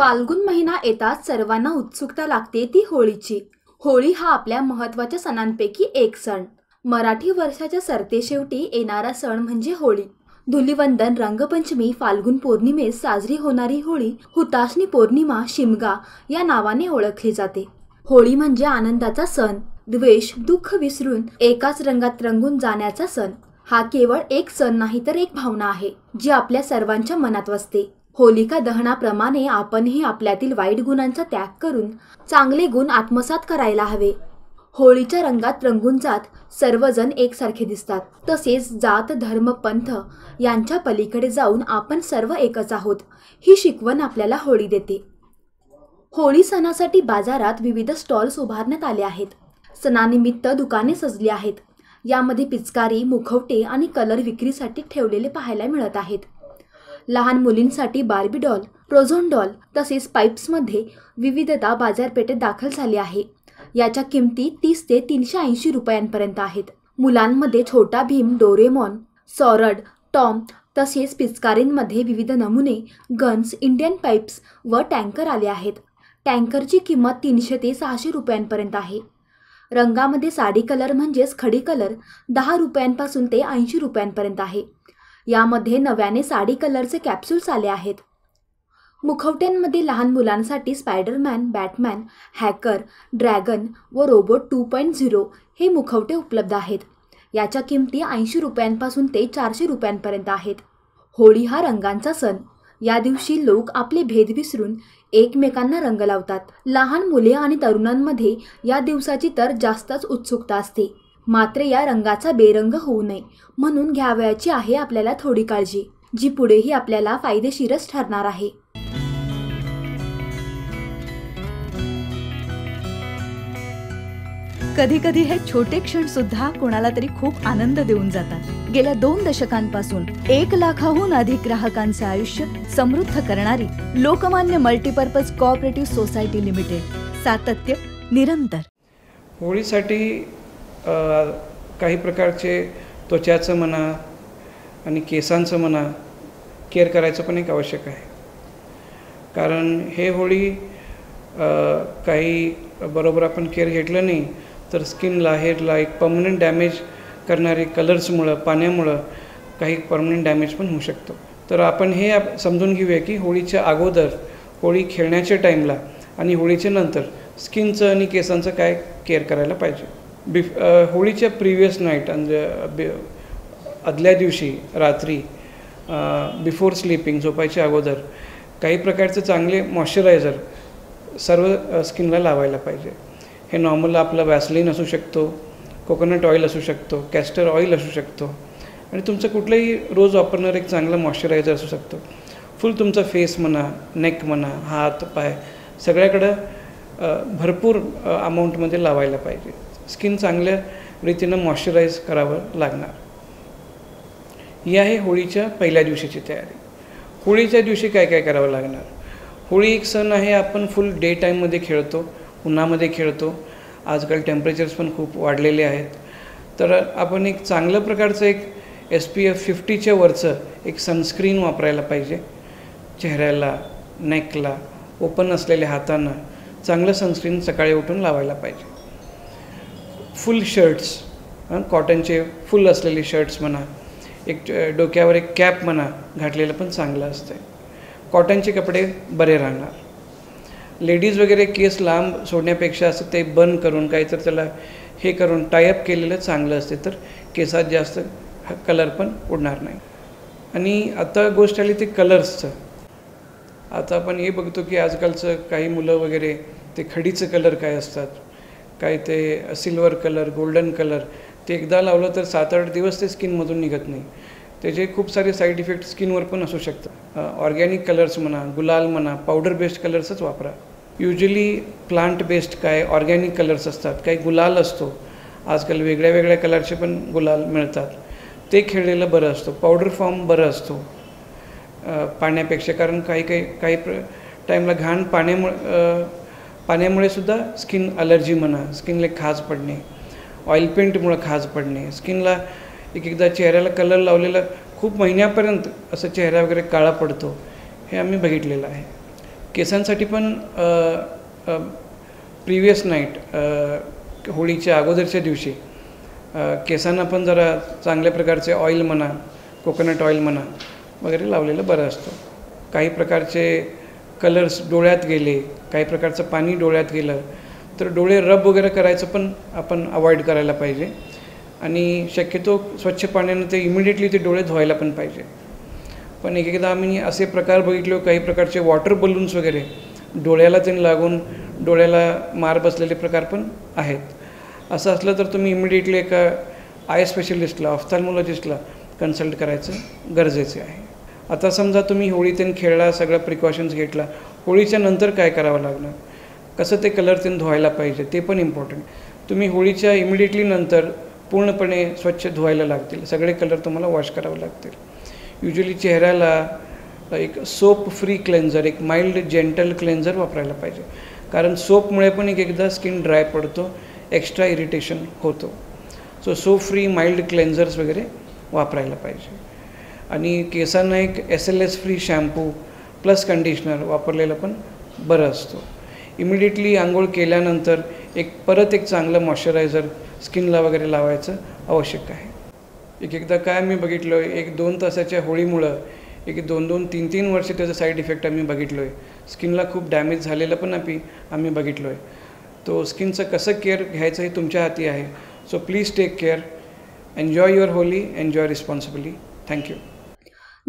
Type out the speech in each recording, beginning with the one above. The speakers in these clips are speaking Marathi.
फाल्गुन महिना येताच सर्वांना उत्सुकता लागते ती होळीची. होळी हा आपल्या महत्त्वाच्या सणांपैकी एक सण. मराठी वर्षाच्या सरतेशेवटी येणारा सण म्हणजे होळी. धुलिवंदन रंगपंचमी फाल्गुन पौर्णिमेस साजरी होणारी होळी हुताशनी पौर्णिमा शिमगा या नावाने ओळखली जाते. होळी म्हणजे आनंदाचा सण. द्वेष दुःख विसरून एकाच रंगात रंगून जाण्याचा सण. हा केवळ एक सण नाही तर एक भावना आहे जी आपल्या सर्वांच्या मनात वसते. होलिका दहनाप्रमाणे आपणही आपल्यातील वाईट गुणांचा त्याग करून चांगले गुण आत्मसात करायला हवे. होळीच्या रंगात रंगून जात सर्वजण एकसारखे दिसतात. तसेच जात धर्म पंथ यांच्या पलीकडे जाऊन आपण सर्व एकच आहोत. ही शिकवण आपल्याला होळी देते. होळी सणासाठी बाजारात विविध स्टॉल्स उभारण्यात आले आहेत. सणानिमित्त दुकाने सजली आहेत. यामध्ये पिचकारी मुखवटे आणि कलर विक्रीसाठी ठेवलेले पाहायला मिळत आहेत. लहान मुलींसाठी बार्बी डॉल प्रोझोन डॉल तसेच पाईप्समध्ये विविधता बाजारपेठेत दाखल झाली आहे. याच्या किमती तीस ते तीनशे ऐंशी रुपयांपर्यंत आहेत. मुलांमध्ये छोटा भीम डोरेमॉन सॉरड टॉम तसेच पिचकारींमध्ये विविध नमुने गन्स इंडियन पाईप्स व टँकर आले आहेत. टँकरची किंमत तीनशे ते सहाशे रुपयांपर्यंत आहे. रंगामध्ये साडी कलर म्हणजेच खडी कलर दहा रुपयांपासून ते ऐंशी रुपयांपर्यंत आहे. यामध्ये नव्याने साडी कलरचे कॅप्सूल्स आले आहेत. मुखवट्यांमध्ये लहान मुलांसाठी स्पायडरमॅन बॅटमॅन हॅकर ड्रॅगन व रोबोट टू पॉईंट झिरो हे मुखवटे उपलब्ध आहेत. याच्या किमती ऐंशी रुपयांपासून ते चारशे रुपयांपर्यंत आहेत. होळी हा रंगांचा सण. या दिवशी लोक आपले भेद विसरून एकमेकांना रंग लावतात. लहान मुले आणि तरुणांमध्ये या दिवसाची तर जास्तच उत्सुकता असते. मात्र या रंगाचा बेरंग होऊ नये. म्हणून घ्यावयाची आहे आपल्याला थोडी काळजी जी पुढेही आपल्याला फायदेशीरच ठरणार आहे. कधी कधी हे छोटे क्षण सुद्धा कोणाला तरी खूप आनंद देऊन जातात. गेल्या दोन दशकांपासून एक लाखाहून अधिक ग्राहकांचे आयुष्य समृद्ध करणारी Lokmanya multipurpose cooperative society limited सातत्य निरंतर. होळीसाठी काही प्रकारचे त्वचाचं म्हणा आणि केसांचं म्हणा केअर करायचं पण एक आवश्यक आहे. कारण हे होळी काही बरोबर आपण केअर घेतलं नाही तर स्किनला हेअरला एक परमनंट डॅमेज करणारे कलर्समुळं पाण्यामुळं काही परमनंट डॅमेज पण होऊ शकतो. तर आपण हे समजून घेऊया की होळीच्या अगोदर होळी खेळण्याच्या टाईमला आणि होळीच्या नंतर स्किनचं आणि केसांचं काय केअर करायला पाहिजे. बिफ होळीच्या प्रिवियस नाईट म्हणजे आदल्या दिवशी रात्री बिफोर स्लीपिंग झोपायच्या अगोदर काही प्रकारचे चांगले मॉइश्चरायझर सर्व स्किनला लावायला पाहिजे. हे नॉर्मल आपलं वॅसलिन असू शकतो कोकोनट ऑइल असू शकतो कॅस्टर ऑइल असू शकतो आणि तुमचं कुठलंही रोज वापरणारं एक चांगलं मॉइश्चरायझर असू शकतो. फुल तुमचा फेस म्हणा नेक म्हणा हात पाय सगळ्याकडं भरपूर अमाऊंटमध्ये लावायला पाहिजे. स्किन चांगल्या रीतीनं मॉइश्चराईज करावं लागणार. ही आहे होळीच्या पहिल्या दिवशीची तयारी. होळीच्या दिवशी काय काय करावं लागणार? होळी एक सण आहे आपण फुल डे टाईममध्ये खेळतो उन्हामध्ये खेळतो. आजकाल टेम्परेचर्स पण खूप वाढलेले आहेत. तर आपण एक चांगलं प्रकारचं एक एस पी एफ फिफ्टीच्या वरचं एक सनस्क्रीन वापरायला पाहिजे. चेहऱ्याला नेकला ओपन असलेल्या हातांना चांगलं सनस्क्रीन सकाळी उठून लावायला पाहिजे. फुल शर्ट्स कॉटनचे फुल असलेले शर्ट्स म्हणा एक डोक्यावर एक कॅप म्हणा घातलेलं पण चांगलं असतं कॉटनचे कपडे बरे राहणार. लेडीज वगैरे केस लांब सोडण्यापेक्षा असं ते बंद करून काहीतर त्याला हे करून टायअप केलेलं चांगलं असते तर केसात जास्त कलर पण उडणार नाही. आणि आता गोष्ट आली ते कलर्सचं आता आपण हे बघतो की आजकालचं काही मुलं वगैरे ते खडीचं कलर काय असतात? काय ते सिल्वर कलर गोल्डन कलर ते एकदा लावलं तर सात आठ दिवस ते स्किनमधून निघत नाही. त्याचे खूप सारे साईड इफेक्ट स्किनवर पण असू शकतात. ऑर्गॅनिक कलर्स म्हणा गुलाल म्हणा पावडर बेस्ड कलर्सच वापरा. युजली प्लांट बेस्ड काय ऑर्गॅनिक कलर्स असतात काही गुलाल असतो. आजकाल वेगळ्या वेगळ्या कलरचे पण गुलाल मिळतात. ते खेळलेलं बरं असतो पावडर फॉर्म बरं असतो. पाण्यापेक्षा कारण काही काही काही प्र टाईमला घाण पाण्यामुळे पाण्यामुळे सुद्धा स्किन अलर्जी म्हणा स्किनला खाज पडणे ऑइल पेंटमुळं खाज पडणे स्किनला एक एकदा चेहऱ्याला कलर लावलेला खूप महिन्यापर्यंत असं चेहरा वगैरे काळा पडतो हे आम्ही बघितलेलं आहे. केसांसाठी पण प्रिवियस नाईट होळीच्या अगोदरच्या दिवशी केसांना पण जरा चांगल्या प्रकारचे ऑइल म्हणा कोकोनट ऑइल म्हणा वगैरे लावलेलं बरं असतं. काही प्रकारचे कलर्स डोळ्यात गेले काही प्रकारचं पाणी डोळ्यात गेलं तर डोळे रब वगैरे करायचं पण आपण अवॉइड करायला पाहिजे. आणि शक्यतो स्वच्छ पाण्यानं ते इमिडिएटली ते डोळे धुवायला पण पाहिजे. पण एक एकदा आम्ही असे प्रकार बघितले काही प्रकारचे वॉटर बलून्स वगैरे डोळ्याला ते लागून डोळ्याला मार बसलेले प्रकार पण आहेत. असं असलं तर तुम्ही इमिडिएटली एका आय स्पेशलिस्टला ऑफ्थॅल्मॉलॉजिस्टला कन्सल्ट करायचं गरजेचे आहे. आता समजा तुम्ही होळीतून खेळला सगळं प्रिकॉशन्स घेतला होळीच्या नंतर काय करावं लागणार? कसं ते कलर तेन धुवायला पाहिजे ते पण इम्पॉर्टंट तुम्ही होळीच्या इमिडिएटली नंतर पूर्णपणे स्वच्छ धुवायला लागतील. सगळे कलर तुम्हाला वॉश करावे लागतील. युजली चेहऱ्याला एक सोप फ्री क्लेन्झर एक माइल्ड जेंटल क्लेन्झर वापरायला पाहिजे. कारण सोपमुळे पण एक एकदा स्किन ड्राय पडतो एक्स्ट्रा इरिटेशन होतो. So soap free mild cleansers वगैरे वापरायला पाहिजे. आणि केसांना एक S L S free shampoo plus conditioner वापरलेलं पण बरं असतो. इमिडिएटली आंघोळ केल्यानंतर एक परत एक चांगलं मॉइश्चरायझर स्किनला वगैरे लावायचं आवश्यक आहे. एक एकदा काय मी बघितलो आहे एक दोन तासाच्या होळीमुळं एक दोन दोन तीन तीन वर्ष त्याचा साईड इफेक्ट आम्ही बघितलो आहे स्किनला खूप डॅमेज झालेलं पण आम्ही आम्ही बघितलो आहे तो स्किनचं कसं केअर घ्यायचं हे तुमच्या हाती आहे. So please take care enjoy your Holi enjoy responsibly thank you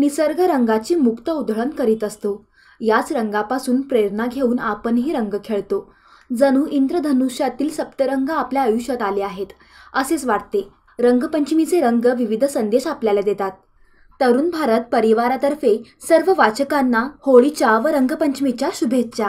निसर्ग रंगाची मुक्त उधळण करीत असतो. याच रंगापासून प्रेरणा घेऊन आपणही रंग खेळतो. जणू इंद्रधनुष्यातील सप्तरंग आपल्या आयुष्यात आले आहेत. असेच वाटते. रंगपंचमीचे रंग विविध संदेश आपल्याला देतात. तरुण भारत परिवारातर्फे सर्व वाचकांना होळीच्या व रंगपंचमीच्या शुभेच्छा.